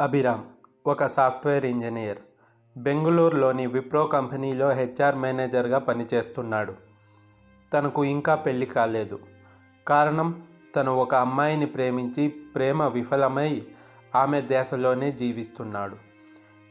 అభిరామ్ ఒక software engineer బెంగళూరులోని విప్రో కంపెనీలో హెచ్ఆర్ మేనేజర్గా పనిచేస్తున్నాడు. తనకు ఇంకా పెళ్ళి కాలేదు. కారణం తను ఒక అమ్మాయిని ప్రేమించి ప్రేమ విఫలమై ఆమె దేశలోనే జీవిస్తున్నాడు.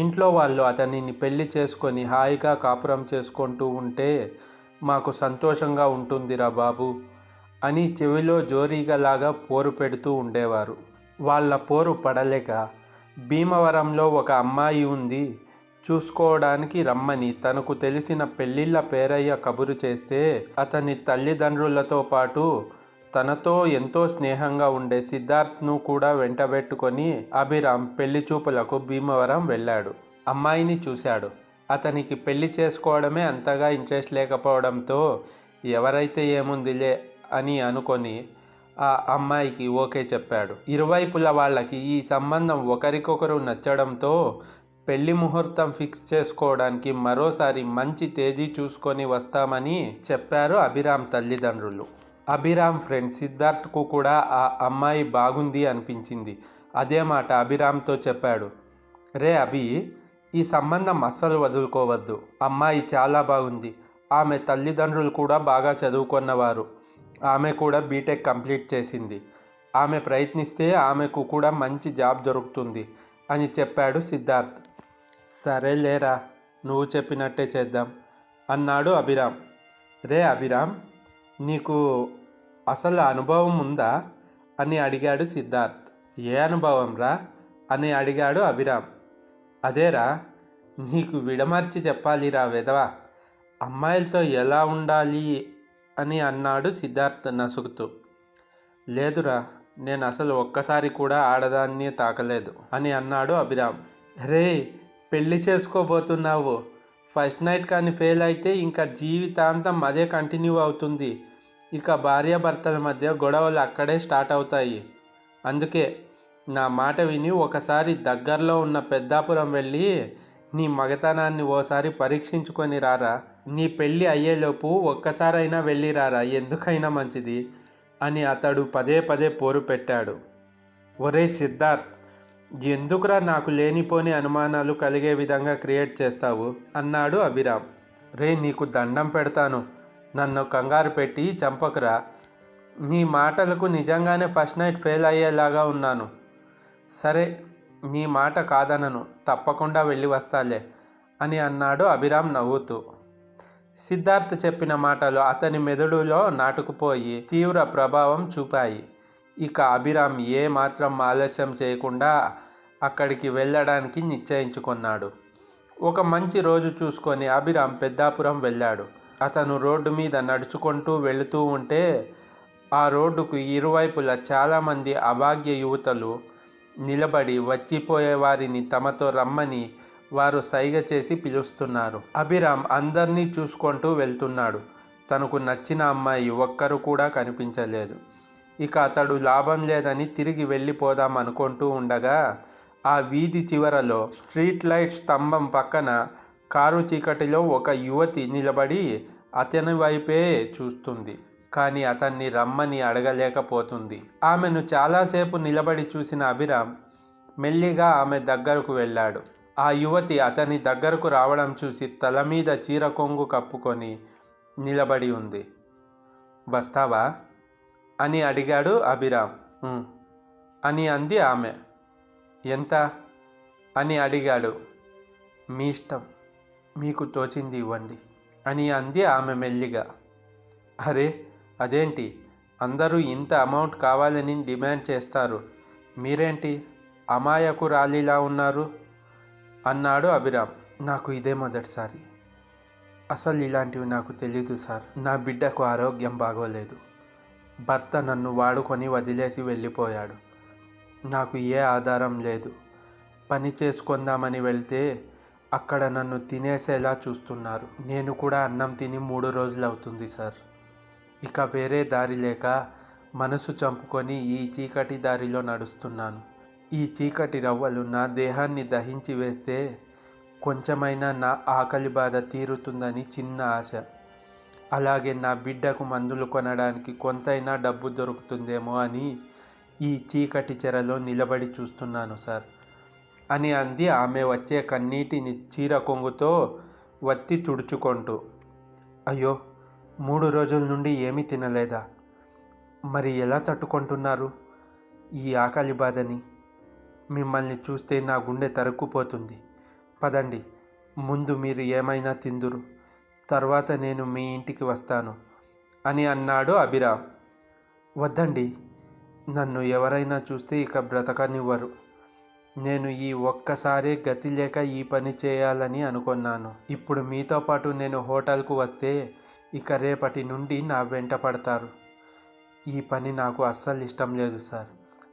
ఇంట్లో వాళ్ళు అతనిని పెళ్ళి చేసుకొని హాయిగా కాపురం చేసుకుంటూ ఉంటే మాకు సంతోషంగా ఉంటుందిరా బాబు అని చెవిలో జోరీగలాగా పోరు పెడుతూ ఉండేవారు. వాళ్ళ పోరు పడలేక భీమవరంలో ఒక అమ్మాయి ఉంది. చూసుకోవడానికి రమ్మని. తనకు తెలిసిన పెళ్ళిళ్ళ పేరయ్య కబురు చేస్తే అతని తల్లిదండ్రులతో పాటు తనతో ఎంతో స్నేహంగా ఉండే సిద్ధార్థ్ను కూడా వెంటబెట్టుకొని అభిరామ్ పెళ్ళి చూపులకు భీమవరం వెళ్ళాడు. అమ్మాయిని చూశాడు. అతనికి పెళ్ళి చేసుకోవడమే అంతగా ఇంట్రెస్ట్ లేకపోవడంతో ఎవరైతే ఏముందిలే అని అనుకొని ఆ అమ్మాయికి ఓకే చెప్పాడు. ఇరువైపుల వాళ్ళకి ఈ సంబంధం ఒకరికొకరు నచ్చడంతో పెళ్ళి ముహూర్తం ఫిక్స్ చేసుకోవడానికి మరోసారి మంచి తేదీ చూసుకొని వస్తామని చెప్పారు అభిరామ్ తల్లిదండ్రులు. అభిరామ్ ఫ్రెండ్ సిద్ధార్థ్కు కూడా ఆ అమ్మాయి బాగుంది అనిపించింది. అదే మాట అభిరామ్తో చెప్పాడు. రే అభి ఈ సంబంధం అస్సలు వదులుకోవద్దు. అమ్మాయి చాలా బాగుంది. ఆమె తల్లిదండ్రులు కూడా బాగా చదువుకున్నవారు. ఆమె కూడా బీటెక్ కంప్లీట్ చేసింది. ఆమె ప్రయత్నిస్తే ఆమెకు కూడా మంచి జాబ్ దొరుకుతుంది అని చెప్పాడు సిద్ధార్థ్. సరే లేరా నువ్వు చెప్పినట్టే చేద్దాం అన్నాడు అభిరామ్. రే అభిరామ్ నీకు అసలు అనుభవం ఉందా అని అడిగాడు సిద్ధార్థ్. ఏ అనుభవం రా అని అడిగాడు అభిరామ్. అదేరా నీకు విడమర్చి చెప్పాలిరా విధవా. అమ్మాయిలతో ఎలా ఉండాలి అని అన్నాడు సిద్ధార్థ్ నసుగుతూ. లేదురా నేను అసలు ఒక్కసారి కూడా ఆడదాన్ని తాకలేదు అని అన్నాడు అభిరామ్. రే పెళ్ళి చేసుకోబోతున్నావు. ఫస్ట్ నైట్ కానీ ఫెయిల్ అయితే ఇంకా జీవితాంతం అదే కంటిన్యూ అవుతుంది. ఇక భార్యాభర్తల మధ్య గొడవలు అక్కడే స్టార్ట్ అవుతాయి. అందుకే నా మాట విని ఒకసారి దగ్గరలో ఉన్న పెద్దాపురం వెళ్ళి నీ మగతనాన్ని ఓసారి పరీక్షించుకొని రారా. నీ పెళ్ళి అయ్యేలోపు ఒక్కసారైనా వెళ్ళిరారా? ఎందుకైనా మంచిది? అని అతడు పదే పదే పోరు పెట్టాడు. ఒరే సిద్ధార్థ్ ఎందుకురా నాకు లేనిపోని అనుమానాలు కలిగే విధంగా క్రియేట్ చేస్తావు? అన్నాడు అభిరామ్. రే నీకు దండం పెడతాను. నన్ను కంగారు పెట్టి చంపకురా. నీ మాటలకు నిజంగానే ఫస్ట్ నైట్ ఫెయిల్ అయ్యేలాగా ఉన్నాను. సరే నీ మాట కాదనను. తప్పకుండా వెళ్ళి వస్తాలే అని అన్నాడు అభిరామ్ నవ్వుతూ. సిద్ధార్థ్ చెప్పిన మాటలు అతని మెదడులో నాటుకుపోయి తీవ్ర ప్రభావం చూపాయి. ఇక అభిరామ్ ఏ మాత్రం ఆలస్యం చేయకుండా అక్కడికి వెళ్ళడానికి నిశ్చయించుకున్నాడు. ఒక మంచి రోజు చూసుకొని అభిరామ్ పెద్దాపురం వెళ్ళాడు. అతను రోడ్డు మీద నడుచుకుంటూ వెళుతూ ఉంటే ఆ రోడ్డుకు ఇరువైపులా చాలామంది అభాగ్య యువతలు నిలబడి వచ్చిపోయే వారిని తమతో రమ్మని వారు సైగ చేసి పిలుస్తున్నారు. అభిరామ్ అందరినీ చూసుకుంటూ వెళ్తున్నాడు. తనకు నచ్చిన అమ్మాయి ఒక్కరు కూడా కనిపించలేదు. ఇక అతడు లాభం లేదని తిరిగి వెళ్ళిపోదాం అనుకుంటూ ఉండగా ఆ వీధి చివరలో స్ట్రీట్ లైట్ స్తంభం పక్కన కారు చీకటిలో ఒక యువతి నిలబడి అతని వైపే చూస్తుంది. కానీ అతన్ని రమ్మని అడగలేకపోతుంది. ఆమెను చాలాసేపు నిలబడి చూసిన అభిరామ్ మెల్లిగా ఆమె దగ్గరకు వెళ్ళాడు. ఆ యువతి అతని దగ్గరకు రావడం చూసి తల మీద చీర కొంగు కప్పుకొని నిలబడి ఉంది. వస్తావా? అని అడిగాడు అభిరామ్. అని అంది ఆమె. ఎంత? అని అడిగాడు. మీ ఇష్టం. మీకు తోచింది ఇవ్వండి అని అంది ఆమె మెల్లిగా. అరే అదేంటి? అందరూ ఇంత అమౌంట్ కావాలని డిమాండ్ చేస్తారు. మీరేంటి? అమాయకు రాలిలా ఉన్నారు. అన్నాడు అభిరామ్. నాకు ఇదే మొదటిసారి. అసలు ఇలాంటివి నాకు తెలియదు సార్. నా బిడ్డకు ఆరోగ్యం బాగోలేదు. భర్త నన్ను వాడుకొని వదిలేసి వెళ్ళిపోయాడు. నాకు ఏ ఆధారం లేదు. పని చేసుకుందామని వెళ్తే అక్కడ నన్ను తినేసేలా చూస్తున్నారు. నేను కూడా అన్నం తిని మూడు రోజులు అవుతుంది సార్. ఇక వేరే దారి లేక మనసు చంపుకొని ఈ చీకటి దారిలో నడుస్తున్నాను. ఈ చీకటి రవ్వలు నా దేహాన్ని దహించి వేస్తే కొంచెమైనా నా ఆకలి బాధ తీరుతుందని చిన్న ఆశ. అలాగే నా బిడ్డకు మందులు కొనడానికి కొంతైనా డబ్బు దొరుకుతుందేమో అని ఈ చీకటి చెరలో నిలబడి చూస్తున్నాను సార్. అని అంది ఆమె వచ్చే కన్నీటిని చీర కొంగుతో వత్తి తుడుచుకుంటూ. అయ్యో మూడు రోజుల నుండి ఏమీ తినలేదా? మరి ఎలా తట్టుకుంటున్నారు ఈ ఆకలి బాధని? మిమ్మల్ని చూస్తే నా గుండె తరుక్కుపోతుంది. పదండి ముందు మీరు ఏమైనా తిందురు తర్వాత నేను మీ ఇంటికి వస్తాను అని అన్నాడు అభిరామ్. వద్దండి నన్ను ఎవరైనా చూస్తే ఇక బ్రతకనివ్వరు. నేను ఈ ఒక్కసారే గతి లేక ఈ పని చేయాలని అనుకున్నాను. ఇప్పుడు మీతో పాటు నేను హోటల్కు వస్తే ఇక రేపటి నుండి నా వెంట పడతారు. ఈ పని నాకు అస్సలు ఇష్టం లేదు సార్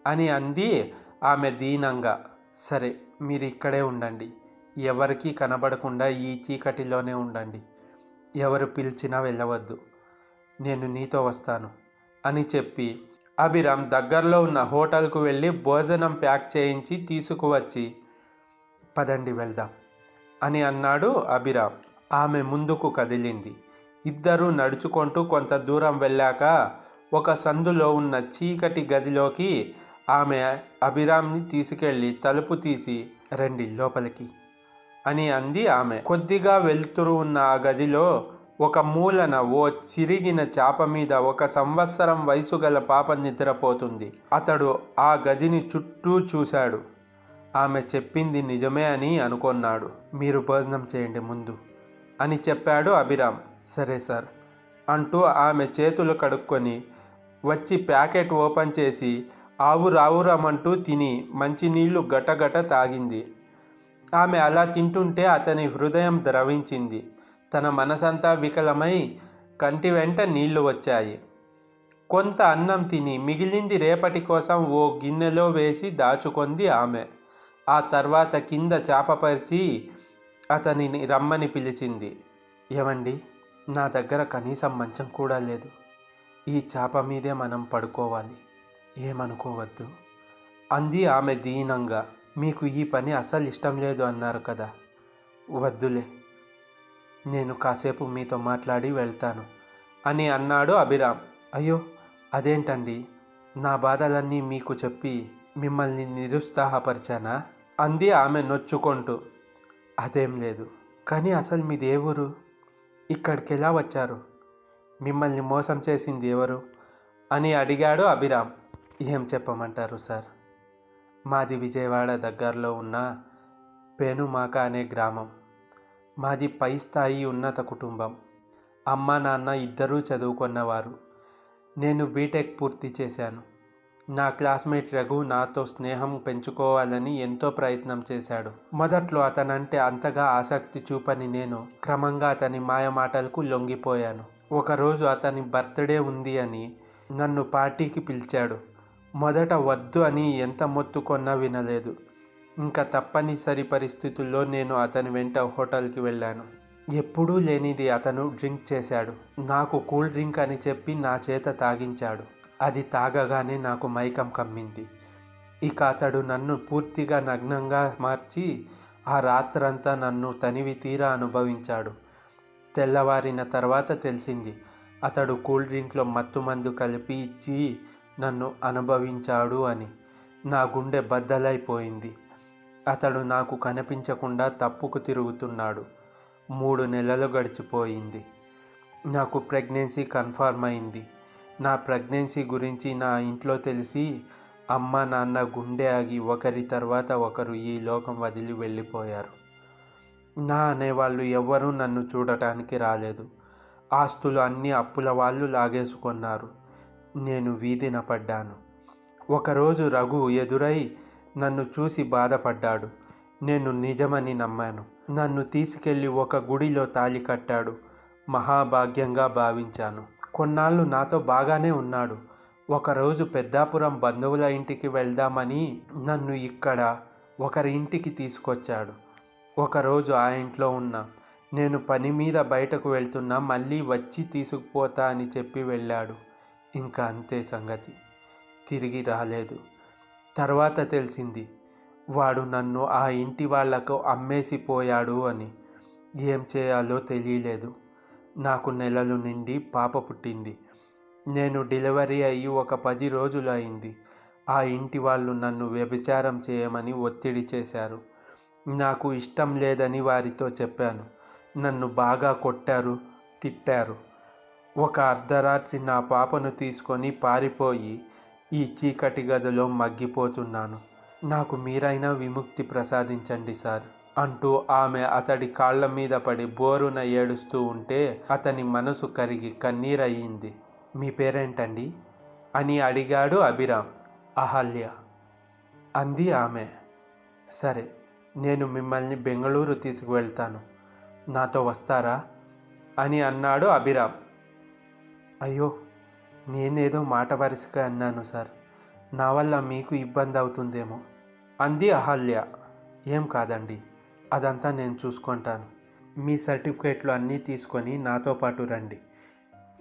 అని అంది ఆమె దీనంగా సరే మీరు ఇక్కడే ఉండండి. ఎవరికీ కనబడకుండా ఈ చీకటిలోనే ఉండండి. ఎవరు పిలిచినా వెళ్ళవద్దు. నేను నీతో వస్తాను అని చెప్పి అభిరామ్ దగ్గరలో ఉన్న హోటల్కు వెళ్ళి భోజనం ప్యాక్ చేయించి తీసుకువచ్చి పదండి వెళ్దాం అని అన్నాడు అభిరామ్. ఆమె ముందుకు కదిలింది. ఇద్దరూ నడుచుకుంటూ కొంత దూరం వెళ్ళాక ఒక సందులో ఉన్న చీకటి గదిలోకి ఆమె అభిరామ్ని తీసుకెళ్ళి తలుపు తీసి రండి లోపలికి అని అంది ఆమె. కొద్దిగా వెళ్తురు ఉన్న ఆ గదిలో ఒక మూలన ఓ చిరిగిన చాప మీద ఒక సంవత్సరం వయసు గల పాప నిద్రపోతుంది. అతడు ఆ గదిని చుట్టూ చూశాడు. ఆమె చెప్పింది నిజమే అని అనుకున్నాడు. మీరు భోజనం చేయండి ముందు అని చెప్పాడు అభిరామ్. సరే సార్ అంటూ ఆమె చేతులు కడుక్కొని వచ్చి ప్యాకెట్ ఓపెన్ చేసి ఆవు రావురమంటూ తిని మంచినీళ్ళు గటగట తాగింది. ఆమె అలా తింటుంటే అతని హృదయం ద్రవించింది. తన మనసంతా వికలమై కంటి వెంట నీళ్ళు వచ్చాయి. కొంత అన్నం తిని మిగిలింది రేపటి కోసం ఓ గిన్నెలో వేసి దాచుకొంది ఆమె. ఆ తర్వాత కింద చాపపరిచి అతనిని రమ్మని పిలిచింది. ఏమండి నా దగ్గర కనీసం మంచం కూడా లేదు. ఈ చాప మీదే మనం పడుకోవాలి. ఏమనుకోవద్దు. అంది ఆమె దీనంగా. మీకు ఈ పని అసలు ఇష్టం లేదు అన్నారు కదా. వద్దులే. నేను కాసేపు మీతో మాట్లాడి వెళ్తాను అని అన్నాడు అభిరామ్. అయ్యో అదేంటండి? నా బాధలన్నీ మీకు చెప్పి మిమ్మల్ని నిరుత్సాహపరిచానా? అంది ఆమె నొచ్చుకుంటూ. అదేం లేదు. కానీ అసలు మీది ఏ ఊరు? ఇక్కడికి ఎలా వచ్చారు? మిమ్మల్ని మోసం చేసింది ఎవరు? అని అడిగాడు అభిరామ్. ఏం చెప్పమంటారు సార్? మాది విజయవాడ దగ్గరలో ఉన్న పేనుమాక అనే గ్రామం. మాది పై స్థాయి ఉన్నత కుటుంబం. అమ్మ నాన్న ఇద్దరూ చదువుకున్నవారు. నేను బీటెక్ పూర్తి చేశాను. నా క్లాస్మేట్ రఘు నాతో స్నేహం పెంచుకోవాలని ఎంతో ప్రయత్నం చేశాడు. మొదట్లో అతనంటే అంతగా ఆసక్తి చూపని నేను క్రమంగా అతని మాయమాటలకు లొంగిపోయాను. ఒకరోజు అతని బర్త్డే ఉంది అని నన్ను పార్టీకి పిలిచాడు. మొదట వద్దు అని ఎంత మొత్తుకొన్నా వినలేదు. ఇంకా తప్పనిసరి పరిస్థితుల్లో నేను అతని వెంట హోటల్కి వెళ్ళాను. ఎప్పుడూ లేనిది అతను డ్రింక్ చేశాడు. నాకు కూల్ డ్రింక్ అని చెప్పి నా చేత తాగించాడు. అది తాగగానే నాకు మైకం కమ్మింది. ఇక అతడు నన్ను పూర్తిగా నగ్నంగా మార్చి ఆ రాత్రంతా నన్ను తనివి తీరా అనుభవించాడు. తెల్లవారిన తర్వాత తెలిసింది. అతడు కూల్ డ్రింక్లో మత్తుమందు కలిపి ఇచ్చి నన్ను అనుభవించాడు అని. నా గుండె బద్దలైపోయింది. అతడు నాకు కనిపించకుండా తప్పుకు తిరుగుతున్నాడు. మూడు నెలలు గడిచిపోయింది. నాకు ప్రెగ్నెన్సీ కన్ఫర్మ్ అయింది. నా ప్రెగ్నెన్సీ గురించి నా ఇంట్లో తెలిసి అమ్మ నాన్న గుండె ఆగి ఒకరి తర్వాత ఒకరు ఈ లోకం వదిలి వెళ్ళిపోయారు. నా అనేవాళ్ళు ఎవ్వరూ నన్ను చూడటానికి రాలేదు. ఆస్తులు అన్నీ అప్పుల వాళ్ళు లాగేసుకున్నారు. నేను వీధిన పడ్డాను. ఒకరోజు రఘు ఎదురై నన్ను చూసి బాధపడ్డాడు. నేను నిజమని నమ్మాను. నన్ను తీసుకెళ్ళి ఒక గుడిలో తాళి కట్టాడు. మహాభాగ్యంగా భావించాను. కొన్నాళ్ళు నాతో బాగానే ఉన్నాడు. ఒకరోజు పెద్దాపురం బంధువుల ఇంటికి వెళ్దామని నన్ను ఇక్కడ ఒకరి ఇంటికి తీసుకొచ్చాడు. ఒకరోజు ఆ ఇంట్లో ఉన్నా నేను పని మీద బయటకు వెళ్తున్నా మళ్ళీ వచ్చి తీసుకుపోతా అని చెప్పి వెళ్ళాడు. ఇంకా అంతే సంగతి. తిరిగి రాలేదు. తర్వాత తెలిసింది వాడు నన్ను ఆ ఇంటి వాళ్ళకు అమ్మేసిపోయాడు అని. ఏం చేయాలో తెలియలేదు. నాకు నెలలు నిండి పాప పుట్టింది. నేను డెలివరీ అయ్యి ఒక పది రోజులు అయింది ఆ ఇంటి వాళ్ళు నన్ను వ్యభిచారం చేయమని ఒత్తిడి చేశారు. నాకు ఇష్టం లేదని వారితో చెప్పాను. నన్ను బాగా కొట్టారు తిట్టారు. ఒక అర్ధరాత్రి నా పాపను తీసుకొని పారిపోయి ఈ చీకటి గదిలో మగ్గిపోతున్నాను. నాకు మీరైనా విముక్తి ప్రసాదించండి సార్ అంటూ ఆమె అతడి కాళ్ళ మీద పడి బోరున ఏడుస్తూ ఉంటే అతని మనసు కరిగి కన్నీరయ్యింది. మీ పేరేంటండి? అని అడిగాడు అభిరామ్. అహల్య అంది ఆమె. సరే నేను మిమ్మల్ని బెంగళూరు తీసుకువెళ్తాను. నాతో వస్తారా? అని అన్నాడు అభిరామ్. అయ్యో నేనేదో మాట వరుసగా అన్నాను సార్. నా వల్ల మీకు ఇబ్బంది అవుతుందేమో. అంది అహల్య. ఏం కాదండి అదంతా నేను చూసుకుంటాను. మీ సర్టిఫికేట్లు అన్నీ తీసుకొని నాతో పాటు రండి.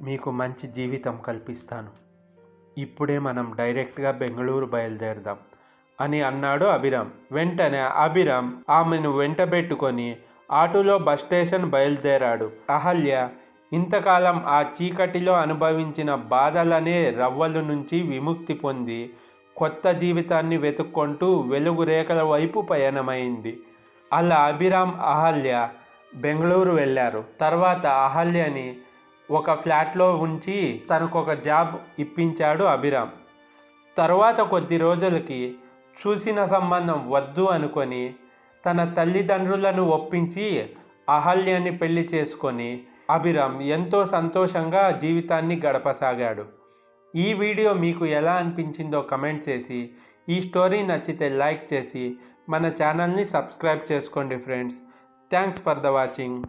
మీకు మంచి జీవితం కల్పిస్తాను. ఇప్పుడే మనం డైరెక్ట్గా బెంగళూరు బయలుదేరదాం అని అన్నాడు అభిరామ్. వెంటనే అభిరామ్ ఆమెను వెంటబెట్టుకొని ఆటోలో బస్ స్టేషన్ బయలుదేరాడు. అహల్య ఇంతకాలం ఆ చీకటిలో అనుభవించిన బాధలనే రవ్వల నుంచి విముక్తి పొంది కొత్త జీవితాన్ని వెతుక్కుంటూ వెలుగు రేఖల వైపు పయనమైంది. అలా అభిరామ్ అహల్య బెంగళూరు వెళ్ళారు. తర్వాత అహల్యని ఒక ఫ్లాట్లో ఉంచి తనకు ఒక జాబ్ ఇప్పించాడు అభిరామ్. తర్వాత కొద్ది రోజులకి చూసిన సంబంధం వద్దు అనుకొని తన తల్లిదండ్రులను ఒప్పించి అహల్యని పెళ్ళి చేసుకొని అభిరామ్ ఎంతో సంతోషంగా జీవితాన్ని గడపసాగాడు. ఈ వీడియో మీకు ఎలా అనిపించిందో కమెంట్ చేసి ఈ స్టోరీ నచ్చితే లైక్ చేసి మన ఛానల్ని సబ్స్క్రైబ్ చేసుకోండి friends. Thanks for the watching.